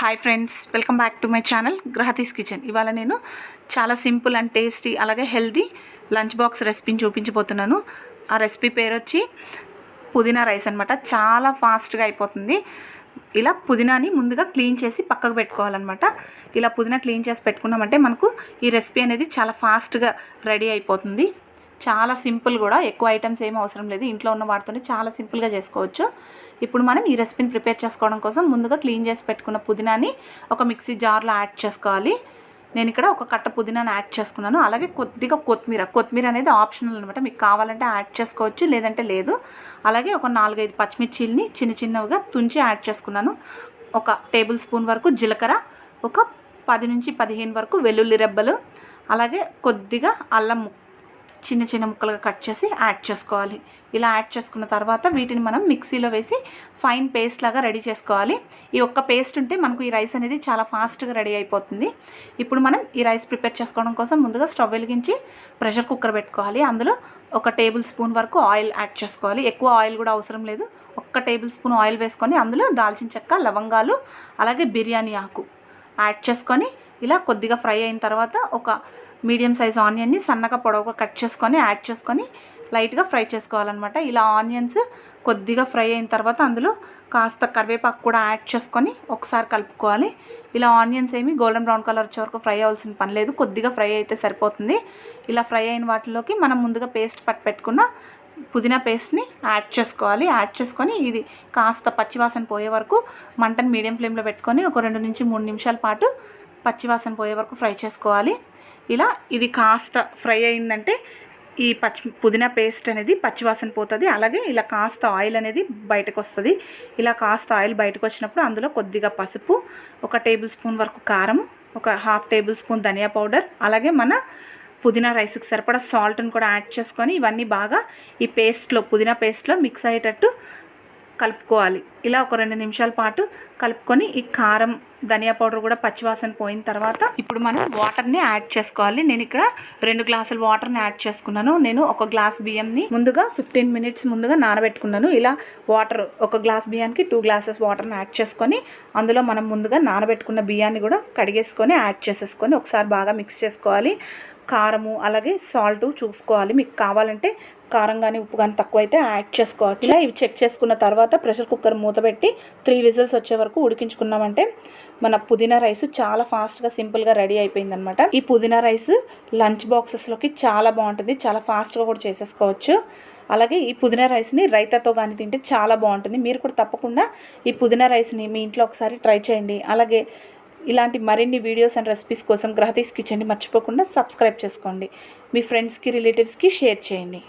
Hi friends welcome back to my channel గ్రహతీస్ kitchen ఇవాళ నేను చాలా సింపుల్ అండ్ టేస్టీ అలాగే హెల్దీ లంచ్ బాక్స్ రెసిపీని చూపించబోతున్నాను. ఆ రెసిపీ పేరు వచ్చి పుదీనా రైస్ అనమాట చాలా ఫాస్ట్గా అయిపోతుంది. ఇలా పుదీనాని ముందుగా క్లీన్ చేసి పక్కకు పెట్టుకోవాలన్నమాట. ఇలా పుదీనా క్లీన్ చేసి పెట్టుకున్నామంటే మనకు ఈ రెసిపీ అనేది చాలా ఫాస్ట్గా రెడీ అయిపోతుంది. చాలా సింపుల్ కూడా. ఎక్కువ ఐటమ్స్ ఏం అవసరం లేదు. ఇంట్లో ఉన్న వాటితోనే చాలా సింపుల్గా చేసుకోవచ్చు. ఇప్పుడు మనం ఈ రెసిపీని ప్రిపేర్ చేసుకోవడం కోసం ముందుగా క్లీన్ చేసి పెట్టుకున్న పుదీనాని ఒక మిక్సీ జార్లో యాడ్ చేసుకోవాలి. నేను ఇక్కడ ఒక కట్ట పుదీనాని యాడ్ చేసుకున్నాను. అలాగే కొద్దిగా కొత్తిమీర. కొత్తిమీర అనేది ఆప్షనల్ అనమాట మీకు కావాలంటే యాడ్ చేసుకోవచ్చు లేదంటే లేదు. అలాగే ఒక నాలుగైదు పచ్చిమిర్చిల్ని చిన్న చిన్నవిగా తుంచి యాడ్ చేసుకున్నాను. ఒక టేబుల్ స్పూన్ వరకు జీలకర్ర ఒక పది నుంచి పదిహేను వరకు వెల్లుల్లి రెబ్బలు అలాగే కొద్దిగా అల్లం చిన్న చిన్న ముక్కలుగా కట్ చేసి యాడ్ చేసుకోవాలి. ఇలా యాడ్ చేసుకున్న తర్వాత వీటిని మనం మిక్సీలో వేసి ఫైన్ పేస్ట్ లాగా రెడీ చేసుకోవాలి. ఈ ఒక్క పేస్ట్ ఉంటే మనకు ఈ రైస్ అనేది చాలా ఫాస్ట్గా రెడీ అయిపోతుంది. ఇప్పుడు మనం ఈ రైస్ ప్రిపేర్ చేసుకోవడం కోసం ముందుగా స్టవ్ వెలిగించి ప్రెషర్ కుక్కర్ పెట్టుకోవాలి. అందులో ఒక టేబుల్ స్పూన్ వరకు ఆయిల్ యాడ్ చేసుకోవాలి. ఎక్కువ ఆయిల్ కూడా అవసరం లేదు. ఒక్క టేబుల్ స్పూన్ ఆయిల్ వేసుకొని అందులో దాల్చిన చెక్క లవంగాలు అలాగే బిర్యానీ ఆకు యాడ్ చేసుకొని ఇలా కొద్దిగా ఫ్రై అయిన తర్వాత ఒక మీడియం సైజ్ ఆనియన్ని సన్నగా పొడవుగా కట్ చేసుకొని యాడ్ చేసుకొని లైట్గా ఫ్రై చేసుకోవాలన్నమాట. ఇలా ఆనియన్స్ కొద్దిగా ఫ్రై అయిన తర్వాత అందులో కాస్త కరివేపాకు కూడా యాడ్ చేసుకొని ఒకసారి కలుపుకోవాలి. ఇలా ఆనియన్స్ ఏమి గోల్డెన్ బ్రౌన్ కలర్ వచ్చే వరకు ఫ్రై అవ్వాల్సిన పని లేదు. కొద్దిగా ఫ్రై అయితే సరిపోతుంది. ఇలా ఫ్రై అయిన వాటిలోకి మనం ముందుగా పేస్ట్ పట్టు పెట్టుకున్న పుదీనా పేస్ట్ని యాడ్ చేసుకోవాలి. యాడ్ చేసుకొని ఇది కాస్త పచ్చివాసన పోయే వరకు మంటను మీడియం ఫ్లేమ్లో పెట్టుకొని ఒక రెండు నుంచి మూడు నిమిషాల పాటు పచ్చివాసన పోయే వరకు ఫ్రై చేసుకోవాలి. ఇలా ఇది కాస్త ఫ్రై అయిందంటే ఈ పచ్చి పుదీనా పేస్ట్ అనేది పచ్చివాసన పోతుంది. అలాగే ఇలా కాస్త ఆయిల్ అనేది బయటకు వస్తుంది ఇలా కాస్త ఆయిల్ బయటకు వచ్చినప్పుడు అందులో కొద్దిగా పసుపు ఒక టేబుల్ స్పూన్ వరకు కారం ఒక హాఫ్ టేబుల్ స్పూన్ ధనియా పౌడర్ అలాగే మన పుదీనా రైస్కి సరిపడా సాల్ట్ని కూడా యాడ్ చేసుకొని ఇవన్నీ బాగా ఈ పేస్ట్లో పుదీనా పేస్ట్లో మిక్స్ అయ్యేటట్టు కలుపుకోవాలి. ఇలా ఒక రెండు నిమిషాల పాటు కలుపుకొని ఈ కారం ధనియా పౌడర్ కూడా పచ్చివాసన పోయిన తర్వాత ఇప్పుడు మనం వాటర్ని యాడ్ చేసుకోవాలి. నేను ఇక్కడ రెండు గ్లాసులు వాటర్ని యాడ్ చేసుకున్నాను. నేను ఒక గ్లాస్ బియ్యంని ముందుగా ఫిఫ్టీన్ మినిట్స్ ముందుగా నానబెట్టుకున్నాను. ఇలా వాటర్ ఒక గ్లాస్ బియ్యానికి టూ గ్లాసెస్ వాటర్ని యాడ్ చేసుకొని అందులో మనం ముందుగా నానబెట్టుకున్న బియ్యాన్ని కూడా కడిగేసుకొని యాడ్ చేసేసుకొని ఒకసారి బాగా మిక్స్ చేసుకోవాలి. కారము అలాగే సాల్ట్ చూసుకోవాలి. మీకు కావాలంటే కారం కానీ ఉప్పు కానీ తక్కువ అయితే యాడ్ చేసుకోవచ్చు. ఇలా ఇవి చెక్ చేసుకున్న తర్వాత ప్రెషర్ కుక్కర్ మూత పెట్టి త్రీ విజిల్స్ వచ్చే వరకు ఉడికించుకున్నామంటే మన పుదీనా రైస్ చాలా ఫాస్ట్గా సింపుల్గా రెడీ అయిపోయిందనమాట ఈ పుదీనా రైస్ లంచ్ బాక్సెస్లోకి చాలా బాగుంటుంది. చాలా ఫాస్ట్గా కూడా చేసేసుకోవచ్చు. అలాగే ఈ పుదీనా రైస్ని రైతాతో కానీ తింటే చాలా బాగుంటుంది. మీరు కూడా తప్పకుండా ఈ పుదీనా రైస్ని మీ ఇంట్లో ఒకసారి ట్రై చేయండి. అలాగే ఇలాంటి మరిన్ని వీడియోస్ అండ్ రెసిపీస్ కోసం గ్రహతీస్ కిచెన్ని మర్చిపోకుండా సబ్స్క్రైబ్ చేసుకోండి. మీ ఫ్రెండ్స్కి రిలేటివ్స్కి షేర్ చేయండి.